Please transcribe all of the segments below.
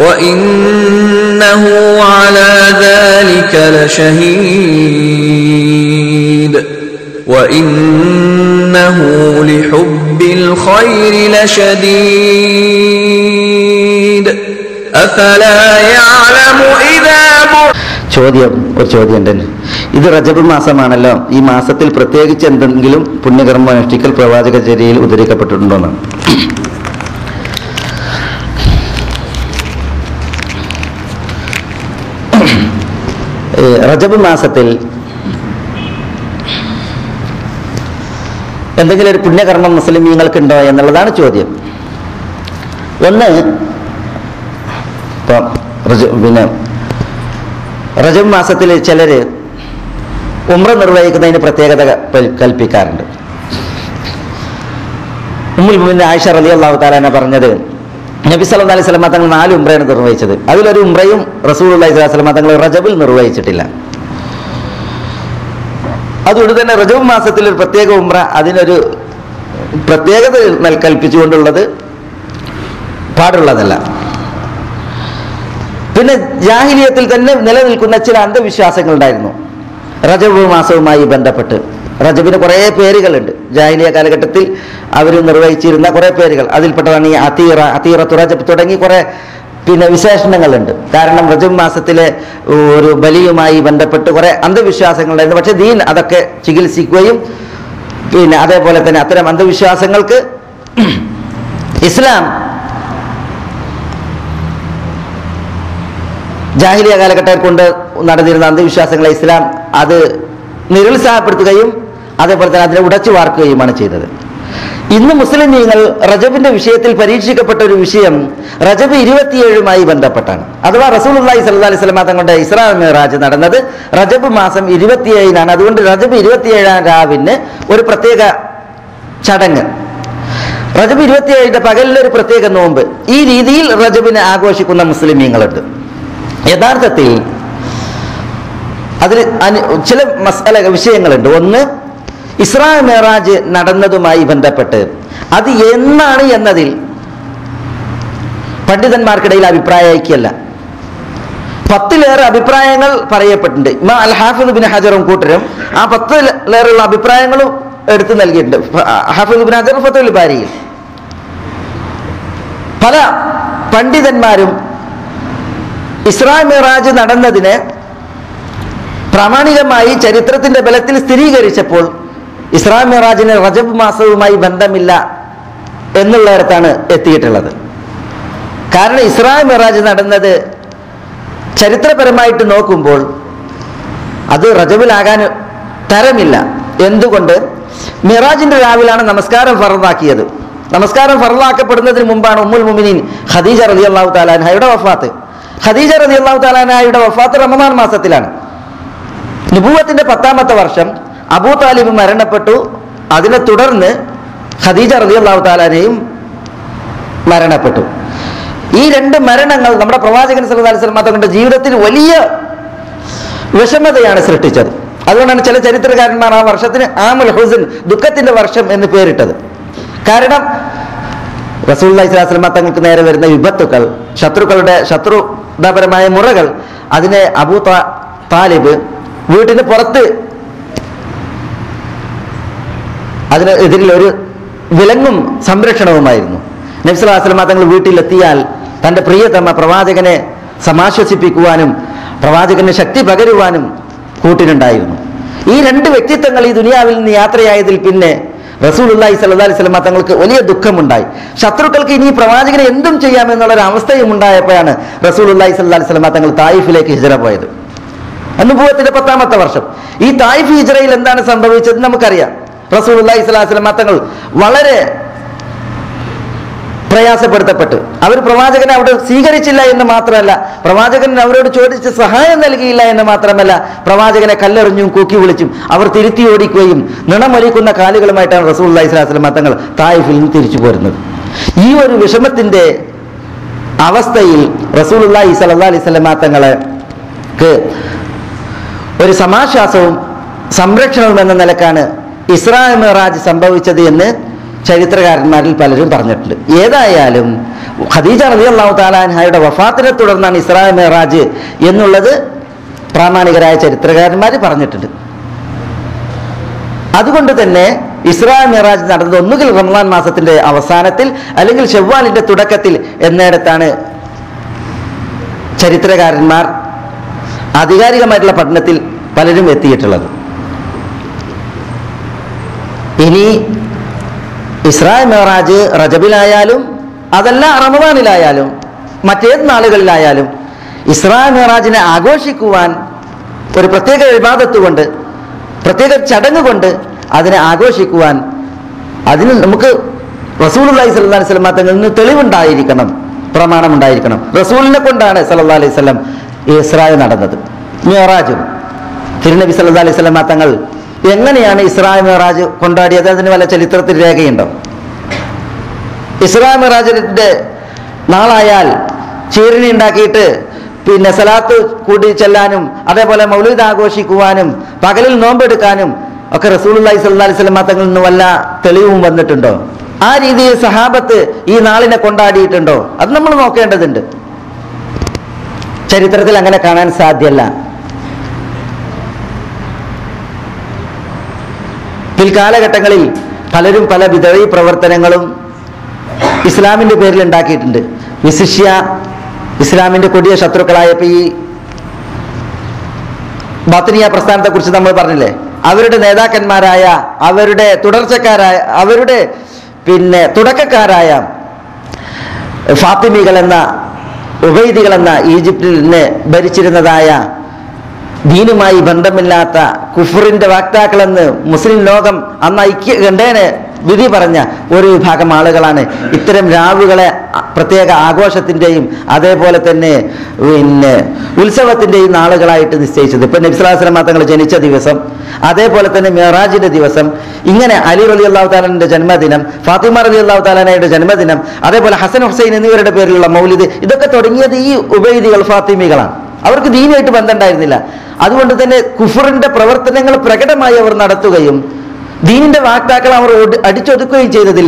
وإنه على ذلك لشهيد وإنه لحب الخير لشديد أفلا يعلم إذا بعثر ചോദ്യം ഒരു ചോദ്യം ഉണ്ട് ഇത് റജബ് മാസമാണല്ലോ ഈ മാസത്തിൽ പ്രത്യേകിച്ച് എന്തെങ്കിലും പുണ്യകർമ്മം അനുഷ്ഠിക്കൽ പ്രവാചക ചര്യയിൽ ഉദ്ധരിക്കപ്പെട്ടിട്ടുണ്ടോന്നാണ് റജബ് മാസത്തിൽ എന്തെങ്കിലും ഒരു പുണ്യകർമ്മം മുസ്ലിമീങ്ങൾക്കുണ്ടോ എന്നുള്ളതാണ് ചോദ്യം. ഒന്ന് ഇപ്പം പിന്നെ റജബ് മാസത്തിൽ ചിലർ ഉമ്ര നിർവഹിക്കുന്നതിന് പ്രത്യേകത കൽപ്പിക്കാറുണ്ട്. ഉമ്മുൽ മുമിൻ ആയിഷ റലി അള്ളാഹു താലാന പറഞ്ഞത് നബി സല്ലല്ലാഹു അലൈഹി സ്വലമ തങ്ങൾ നാല് ഉംറയാണ് നിർവഹിച്ചത്. അതിലൊരു ഉംറയും റസൂൽ അള്ളഹി സ്വലം തങ്ങൾ റജബിൽ നിർവഹിച്ചിട്ടില്ല. അതുകൊണ്ട് തന്നെ റജബ് മാസത്തിൽ ഒരു പ്രത്യേക ഉംറ അതിനൊരു പ്രത്യേകത കൽപ്പിച്ചുകൊണ്ടുള്ളത് പാടുള്ളതല്ല. പിന്നെ ജാഹിലിയത്തിൽ തന്നെ നിലനിൽക്കുന്ന ചില അന്ധവിശ്വാസങ്ങൾ ഉണ്ടായിരുന്നു റജബ് മാസവുമായി ബന്ധപ്പെട്ട്. റജബിന് കുറേ പേരുകളുണ്ട്. ജാഹിലിയ കാലഘട്ടത്തിൽ അവർ നിർവഹിച്ചിരുന്ന കുറേ പേരുകൾ. അതിൽപ്പെട്ടതാണ് ഈ അതീറ അതീറ തുറജബ് തുടങ്ങി കുറേ പിന്നെ വിശേഷണങ്ങളുണ്ട്. കാരണം റജബ് മാസത്തിലെ ഒരു ബലിയുമായി ബന്ധപ്പെട്ട് കുറേ അന്ധവിശ്വാസങ്ങളുണ്ടായിരുന്നു പക്ഷേ ദീൻ അതൊക്കെ ചികിത്സിക്കുകയും പിന്നെ അതേപോലെ തന്നെ അത്തരം അന്ധവിശ്വാസങ്ങൾക്ക് ഇസ്ലാം ജാഹിലിയ കാലഘട്ടത്തിൽ കൊണ്ട് നടന്നിരുന്ന അന്ധവിശ്വാസങ്ങളെ ഇസ്ലാം അത് നിരുത്സാഹപ്പെടുത്തുകയും അതേപോലെ തന്നെ അതിനെ ഉടച്ചു വാർക്കുകയുമാണ് ചെയ്തത്. ഇന്ന് മുസ്ലിം ലീഗങ്ങൾ റജബിന്റെ വിഷയത്തിൽ പരീക്ഷിക്കപ്പെട്ട ഒരു വിഷയം റജബ് ഇരുപത്തിയേഴുമായി ബന്ധപ്പെട്ടാണ്. അഥവാ റസൂൽ അള്ളഹി സല്ലാ അലൈഹി സ്വലമ തങ്ങളുടെ ഇസ്രാം മിറാജ് നടന്നത് റജബ് മാസം ഇരുപത്തിയേഴിനാണ്. അതുകൊണ്ട് റജബ് ഇരുപത്തിയേഴാം രാവിന് ഒരു പ്രത്യേക ചടങ്ങ്. റജബ് ഇരുപത്തിയേഴിന്റെ പകലിൽ ഒരു പ്രത്യേക നോമ്പ്. ഈ രീതിയിൽ റജബിനെ ആഘോഷിക്കുന്ന മുസ്ലിം മുസ്ലിമീങ്ങളുണ്ട് യഥാർത്ഥത്തിൽ അതിൽ ചില മസാല വിഷയങ്ങളുണ്ട്. ഒന്ന് ഇസ്രാ മേറാജ് നടന്നതുമായി ബന്ധപ്പെട്ട്. അത് എന്നാണ് എന്നതിൽ പണ്ഡിതന്മാർക്കിടയിൽ അഭിപ്രായ ഐക്യല്ല പത്തിലേറെ അഭിപ്രായങ്ങൾ പറയപ്പെട്ടിട്ടുണ്ട്. ഇമാ അൽ ഹാഫിദ് ബിൻ ഹജറും കൂട്ടരും ആ പത്തിലേറെയുള്ള അഭിപ്രായങ്ങളും എടുത്തു നൽകിയിട്ടുണ്ട്. ഹാഫിദ് ബിൻ ഹജർ ഫത്തുൽ ബാരിയിൽ പല പണ്ഡിതന്മാരും ഇസ്രാ മിറാജ് നടന്നതിന് പ്രാമാണികമായി ചരിത്രത്തിന്റെ ബലത്തിൽ സ്ഥിരീകരിച്ചപ്പോൾ ഇസ്രാ മിറാജിന് റജബ് മാസവുമായി ബന്ധമില്ല എന്നുള്ളിടത്താണ് എത്തിയിട്ടുള്ളത്. കാരണം ഇസ്രാ മിറാജ് നടന്നത് ചരിത്രപരമായിട്ട് നോക്കുമ്പോൾ അത് റജബിലാകാൻ തരമില്ല. എന്തുകൊണ്ട്? മിറാജിന്റെ രാവിലാണ് നമസ്കാരം ഫറദാക്കിയത് നമസ്കാരം ഫറദാക്കപ്പെടുന്നതിന് മുമ്പാണ് ഉമ്മുൽ മുമിനീൻ ഖദീജ റലി അള്ളാഹു താലാൻഹയുടെ വഫാത്ത്. ഖദീജ റലി അള്ളാഹു താലാൻഹയുടെ വഫാത്ത് റമദാൻ മാസത്തിലാണ്. നുബൂവത്തിന്റെ പത്താമത്തെ വർഷം അബൂ താലിബ് മരണപ്പെട്ടു. അതിനെ തുടർന്ന് ഖദീജ റലി അള്ളാഹു താലാനെയും മരണപ്പെട്ടു. ഈ രണ്ട് മരണങ്ങൾ നമ്മുടെ പ്രവാചകൻ സല്ലല്ലാഹു അലൈഹി തങ്ങളുടെ ജീവിതത്തിൽ വലിയ വിഷമതയാണ് സൃഷ്ടിച്ചത്. അതുകൊണ്ടാണ് ചില ചരിത്രകാരന്മാർ ആ വർഷത്തിന് ആമുൽ ഹുസൻ ദുഃഖത്തിന്റെ വർഷം എന്ന് പേരിട്ടത്. കാരണം റസൂൽ ഇസ്ലാസ്ലമ തങ്ങൾക്ക് നേരെ വരുന്ന വിപത്തുക്കൾ ശത്രുക്കളുടെ ശത്രുതാപരമായ മുറകൾ അതിനെ അബൂ താലിബ് വീട്ടിന് പുറത്ത് അതിന് എതിരിൽ ഒരു വിലങ്ങും സംരക്ഷണവുമായിരുന്നു. നബ്സുലാസ്ലമ തങ്ങൾ വീട്ടിലെത്തിയാൽ തന്റെ പ്രിയതമ പ്രവാചകനെ സമാശ്വസിപ്പിക്കുവാനും പ്രവാചകന് ശക്തി പകരുവാനും കൂട്ടിനുണ്ടായിരുന്നു ഈ രണ്ട് വ്യക്തിത്വങ്ങൾ ഈ ദുനിയാവിൽ നിന്ന് യാത്രയായതിൽ പിന്നെ റസൂലുള്ളാഹി സല്ലാ അലൈഹി തങ്ങൾക്ക് വലിയ ദുഃഖമുണ്ടായി. ശത്രുക്കൾക്ക് ഇനി പ്രവാചകനെ എന്തും ചെയ്യാമെന്നുള്ളൊരു അവസ്ഥയും ഉണ്ടായപ്പോഴാണ് റസൂലുള്ളാഹി സല്ലാ അലൈഹി തങ്ങൾ തായിഫിലേക്ക് ഹിജറ പോയത്. അനുഭവത്തിന്റെ പത്താമത്തെ വർഷം. ഈ തായിഫ് ഹിജറയിൽ എന്താണ് സംഭവിച്ചത് നമുക്കറിയാം. റസൂൽ അള്ളാഹി സ്വലാഹു വസല്ലമ തങ്ങൾ വളരെ പ്രയാസപ്പെടുത്തപ്പെട്ട്. അവർ പ്രവാചകനെ അവിടെ സ്വീകരിച്ചില്ല എന്ന് മാത്രമല്ല പ്രവാചകൻ അവരോട് ചോദിച്ച് സഹായം നൽകിയില്ല എന്ന് മാത്രമല്ല പ്രവാചകനെ കല്ലെറിഞ്ഞും കൂക്കി വിളിച്ചും അവർ തിരുത്തി ഓടിക്കുകയും നിണമൊലിക്കുന്ന കാലുകളുമായിട്ടാണ് റസൂൽ അള്ളഹി സ്വലാസ്ലം തങ്ങൾ തായിഫിൽ നിന്ന് തിരിച്ചു പോരുന്നത്. ഈ ഒരു വിഷമത്തിന്റെ അവസ്ഥയിൽ റസൂൽ അള്ളാഹി സല്ലാ അലൈഹി സ്വലമാ തങ്ങൾക്ക് ഒരു സമാശ്വാസവും സംരക്ഷണവും എന്ന നിലക്കാണ് ഇസ്രാ മെഹറാജ് സംഭവിച്ചത് എന്ന് ചരിത്രകാരന്മാരിൽ പലരും പറഞ്ഞിട്ടുണ്ട്. ഏതായാലും ഖദീജ റബി അള്ളാഹു താലാൻഹായുടെ വഫാത്തിനെ തുടർന്നാണ് ഇസ്രാ മെഹറാജ് എന്നുള്ളത് പ്രാമാണികരായ ചരിത്രകാരന്മാർ പറഞ്ഞിട്ടുണ്ട്. അതുകൊണ്ട് തന്നെ ഇസ്രാ മെഹറാജ് നടന്നത് ഒന്നുകിൽ റമദാൻ മാസത്തിന്റെ അവസാനത്തിൽ അല്ലെങ്കിൽ ഷെവ്വാലിന്റെ തുടക്കത്തിൽ എന്നിടത്താണ് ചരിത്രകാരന്മാർ ആധികാരികമായിട്ടുള്ള പഠനത്തിൽ പലരും എത്തിയിട്ടുള്ളത്. ഇനി ഇസ്രായ മെഹറാജ് റജബിലായാലും അതല്ല റമദാനിലായാലും മറ്റേത് നാളുകളിലായാലും ഇസ്രായ മെഹറാജിനെ ആഘോഷിക്കുവാൻ ഒരു പ്രത്യേക വിവാദത്ത് കൊണ്ട് പ്രത്യേക ചടങ്ങ് കൊണ്ട് അതിനെ ആഘോഷിക്കുവാൻ അതിന് നമുക്ക് റസൂൽ അലൈഹി സ്വല്ലാ സ്വലം തങ്ങളിൽ നിന്ന് തെളിവുണ്ടായിരിക്കണം പ്രമാണമുണ്ടായിരിക്കണം. റസൂലിനെ കൊണ്ടാണ് സല്ലാ അലൈഹി സ്വലം ഇസ്രായേൽ നടന്നത്. മെഹറാജും തിരുനബി സല്ലാ അലൈഹി സ്വലം തങ്ങൾ എങ്ങനെയാണ് ഇസ്രായ മെഹറാജ് കൊണ്ടാടിയത്? അതിന് വല്ല ചരിത്രത്തിൽ രേഖയുണ്ടോ? ഇസ്രായ മിയറാജിന്റെ നാളായാൽ ചീരണി ഉണ്ടാക്കിയിട്ട് പിന്നെ സലാത്ത് കൂടി ചെല്ലാനും അതേപോലെ മൗലീദ് ആഘോഷിക്കുവാനും പകലിൽ നോമ്പെടുക്കാനും ഒക്കെ സ്വല്ലാ അലൈഹി സ്വലം തങ്ങളിൽ നിന്ന് വല്ല തെളിവും വന്നിട്ടുണ്ടോ? ആ രീതിയിൽ സഹാബത്ത് ഈ നാളിനെ കൊണ്ടാടിയിട്ടുണ്ടോ? അത് നമ്മൾ നോക്കേണ്ടതുണ്ട്. ചരിത്രത്തിൽ അങ്ങനെ കാണാൻ സാധ്യല്ല. പിൽക്കാലഘട്ടങ്ങളിൽ പലരും പല വിധവി പ്രവർത്തനങ്ങളും ഇസ്ലാമിന്റെ പേരിൽ ഉണ്ടാക്കിയിട്ടുണ്ട്. വിശിഷ്യ ഇസ്ലാമിന്റെ കൊടിയ ശത്രുക്കളായപ്പോൾ ഈ ബാത്തിനിയ പ്രസ്ഥാനത്തെക്കുറിച്ച് നമ്മൾ പറഞ്ഞില്ലേ? അവരുടെ നേതാക്കന്മാരായ അവരുടെ തുടർച്ചക്കാരായ അവരുടെ പിന്നെ തുടക്കക്കാരായ ഫാത്തിമികൾ എന്ന ഉബൈദികൾ എന്ന ഈജിപ്തിൽ നിന്ന് ഭരിച്ചിരുന്നതായ ദീനുമായി ബന്ധമില്ലാത്ത കുഫറിന്റെ വാക്താക്കളെന്ന് മുസ്ലിം ലോകം അന്ന് ഐക്യ കണ്ടേന് വിധി പറഞ്ഞ ഒരു വിഭാഗം ആളുകളാണ്. ഇത്തരം രാവുകളെ പ്രത്യേക ആഘോഷത്തിന്റെയും അതേപോലെ തന്നെ പിന്നെ ഉത്സവത്തിന്റെയും നാളുകളായിട്ട് നിശ്ചയിച്ചത്. ഇപ്പം നബ്സലാസ്ലം തങ്ങൾ ജനിച്ച ദിവസം അതേപോലെ തന്നെ മെഹറാജിന്റെ ദിവസം ഇങ്ങനെ അലി റലി അള്ളാഹു ജന്മദിനം ഫാത്തിമ റലി അള്ളാഹു താലാനയുടെ ജന്മദിനം അതേപോലെ ഹസൻ ഹുസൈൻ എന്നിവരുടെ പേരിലുള്ള മൗലിദ് ഇതൊക്കെ തുടങ്ങിയത് ഈ ഉബൈദികൾ ഫാത്തിമികളാണ്. അവർക്ക് ദീനായിട്ട് ബന്ധമുണ്ടായിരുന്നില്ല. അതുകൊണ്ട് തന്നെ കുഫറിന്റെ പ്രവർത്തനങ്ങൾ പ്രകടമായി അവർ നടത്തുകയും ദീനിന്റെ വാക്താക്കൾ അവർ അടിച്ചൊതുക്കുകയും ചെയ്തതിൽ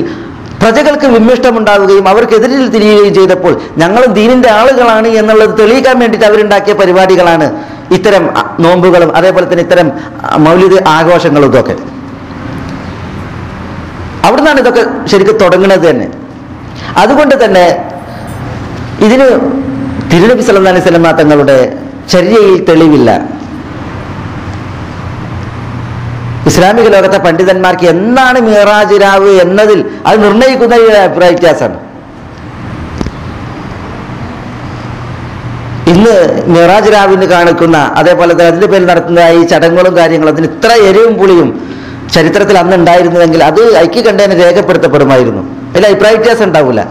പ്രജകൾക്ക് വിമ്മിഷ്ടമുണ്ടാവുകയും അവർക്കെതിരിൽ തിരിയുകയും ചെയ്തപ്പോൾ ഞങ്ങൾ ദീനിന്റെ ആളുകളാണ് എന്നുള്ളത് തെളിയിക്കാൻ വേണ്ടിയിട്ട് അവരുണ്ടാക്കിയ പരിപാടികളാണ്. ഇത്തരം നോമ്പുകളും അതേപോലെ തന്നെ ഇത്തരം മൗലിക ആഘോഷങ്ങളും ഇതൊക്കെ. അവിടുന്നാണ് ഇതൊക്കെ ശരിക്കും തുടങ്ങുന്നത് തന്നെ. അതുകൊണ്ട് തന്നെ ഇതിന് തിരുനബി സല്ലല്ലാഹു അലൈഹി തങ്ങളുടെ ചര്യയിൽ തെളിവില്ല. ഇസ്ലാമിക ലോകത്തെ പണ്ഡിതന്മാർക്ക് എന്താണ് മിറാജ് രാവ് എന്നതിൽ അത് നിർണയിക്കുന്ന അഭിപ്രായ വ്യത്യാസമാണ് ഇന്ന് മിറാജ് രാവിന് കാണിക്കുന്ന അതേപോലെ തന്നെ അതിന്റെ പേരിൽ നടത്തുന്ന ഈ ചടങ്ങുകളും കാര്യങ്ങളും അതിന് ഇത്ര എരിവും പുളിയും ചരിത്രത്തിൽ അന്ന് ഉണ്ടായിരുന്നുവെങ്കിൽ അത് ഐക്യകണ്ഠേന രേഖപ്പെടുത്തപ്പെടുമായിരുന്നു. അതിൽ അഭിപ്രായ വ്യത്യാസം ഉണ്ടാവില്ല.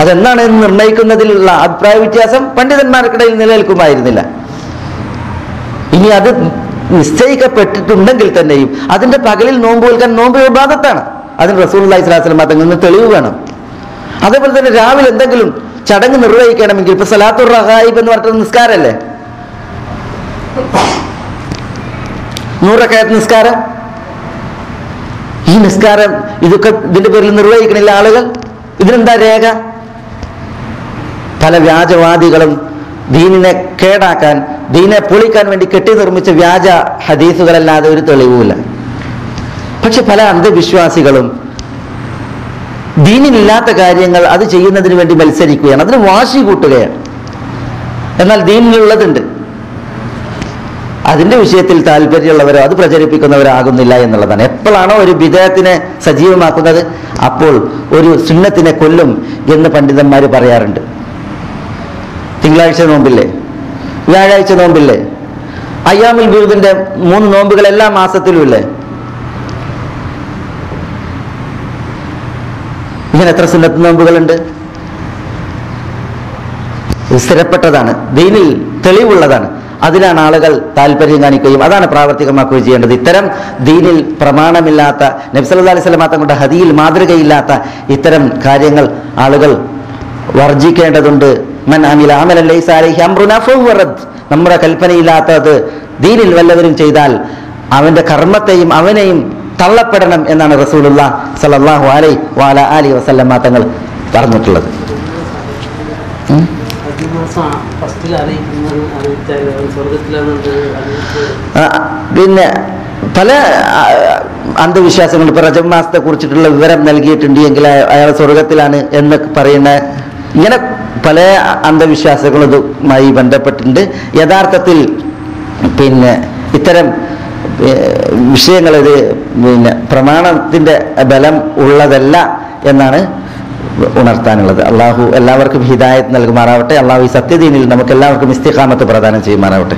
നിർണയിക്കുന്നതിലുള്ള നിർണയിക്കുന്നതിലുള്ള അഭിപ്രായ വ്യത്യാസം പണ്ഡിതന്മാർക്കിടയിൽ നിലനിൽക്കുമായിരുന്നില്ല. ഇനി അത് നിശ്ചയിക്കപ്പെട്ടിട്ടുണ്ടെങ്കിൽ തന്നെയും അതിന്റെ പകലിൽ നോമ്പ് കേൾക്കാൻ നോമ്പ് വിഭാഗത്താണ് അതിന് റസൂൽ അള്ളഹി സ്വലാസ്ലം തങ്ങളിൽ നിന്ന് തെളിവ് വേണം. അതേപോലെ തന്നെ രാവിലെ എന്തെങ്കിലും ചടങ്ങ് നിർവഹിക്കണമെങ്കിൽ ഇപ്പൊ സലാത്തുർ റഹായിബ് എന്ന് പറഞ്ഞിട്ട് നിസ്കാരമല്ലേ നൂറക്കായത്ത് നിസ്കാരം? ഈ നിസ്കാരം ഇതൊക്കെ ഇതിന്റെ പേരിൽ നിർവഹിക്കണില്ല ആളുകൾ. ഇതിനെന്താ രേഖ? പല വ്യാജവാദികളും ദീനിനെ കേടാക്കാൻ ദീനെ പൊളിക്കാൻ വേണ്ടി കെട്ടി നിർമ്മിച്ച വ്യാജ ഹദീസുകളല്ലാതെ ഒരു തെളിവുമില്ല. പക്ഷെ പല അന്ധവിശ്വാസികളും ദീനിലില്ലാത്ത കാര്യങ്ങൾ അത് ചെയ്യുന്നതിന് വേണ്ടി മത്സരിക്കുകയാണ്. അതിന് വാശി കൂട്ടുകയാണ്. എന്നാൽ ദീനിലുള്ളതുണ്ട്. അതിന്റെ വിഷയത്തിൽ താല്പര്യമുള്ളവരോ അത് പ്രചരിപ്പിക്കുന്നവരാകുന്നില്ല എന്നുള്ളതാണ്. എപ്പോഴാണോ ഒരു വിധേയത്തിനെ സജീവമാക്കുന്നത് അപ്പോൾ ഒരു സുന്നത്തിനെ കൊല്ലും എന്ന് പണ്ഡിതന്മാർ പറയാറുണ്ട്. തിങ്കളാഴ്ച നോമ്പില്ലേ? വ്യാഴാഴ്ച നോമ്പില്ലേ? അയ്യാമിൽ ബിരുദിന്റെ മൂന്ന് നോമ്പുകൾ എല്ലാ മാസത്തിലും ഇല്ലേ ഇങ്ങനെ എത്ര സുന്നത്ത് നോമ്പുകളുണ്ട്? സ്ഥിരപ്പെട്ടതാണ്. ദീനിൽ തെളിവുള്ളതാണ്. അതിലാണ് ആളുകൾ താല്പര്യം കാണിക്കുകയും അതാണ് പ്രാവർത്തികമാക്കുകയും ചെയ്യേണ്ടത്. ഇത്തരം ദീനിൽ പ്രമാണമില്ലാത്ത നബ്സല്ലാ അലൈഹി സ്വലമാ തങ്ങളുടെ ഹതിയിൽ മാതൃകയില്ലാത്ത ഇത്തരം കാര്യങ്ങൾ ആളുകൾ വർജിക്കേണ്ടതുണ്ട് നമ്മുടെ കൽപ്പനയില്ലാത്തത് ദീനിൽ വല്ലവരും ചെയ്താൽ അവന്റെ കർമ്മത്തെയും അവനെയും തള്ളപ്പെടണം എന്നാണ് റസൂലുള്ള സല്ലല്ലാഹു അലൈഹി വാല അലി വസല്ലമ തങ്ങൾ പറഞ്ഞിട്ടുള്ളത്. പിന്നെ പല അന്ധവിശ്വാസങ്ങൾ ഇപ്പൊ റജബ് മാസത്തെ കുറിച്ചിട്ടുള്ള വിവരം നൽകിയിട്ടുണ്ട് എങ്കിൽ അയാൾ സ്വർഗത്തിലാണ് എന്നൊക്കെ പറയുന്ന ഇങ്ങനെ പല അന്ധവിശ്വാസങ്ങളും ഇതുമായി ബന്ധപ്പെട്ടിട്ടുണ്ട്. യഥാർത്ഥത്തിൽ പിന്നെ ഇത്തരം വിഷയങ്ങൾ ഇത് പിന്നെ പ്രമാണത്തിന്റെ ബലം ഉള്ളതല്ല എന്നാണ് ഉണർത്താനുള്ളത്. അള്ളാഹു എല്ലാവർക്കും ഹിദായത്ത് നൽകുമാറാവട്ടെ. അള്ളാഹു ഈ സത്യദീനിൽ നമുക്ക് എല്ലാവർക്കും ഇസ്തിഖാമത്ത് പ്രദാനം ചെയ്യുമാറാവട്ടെ.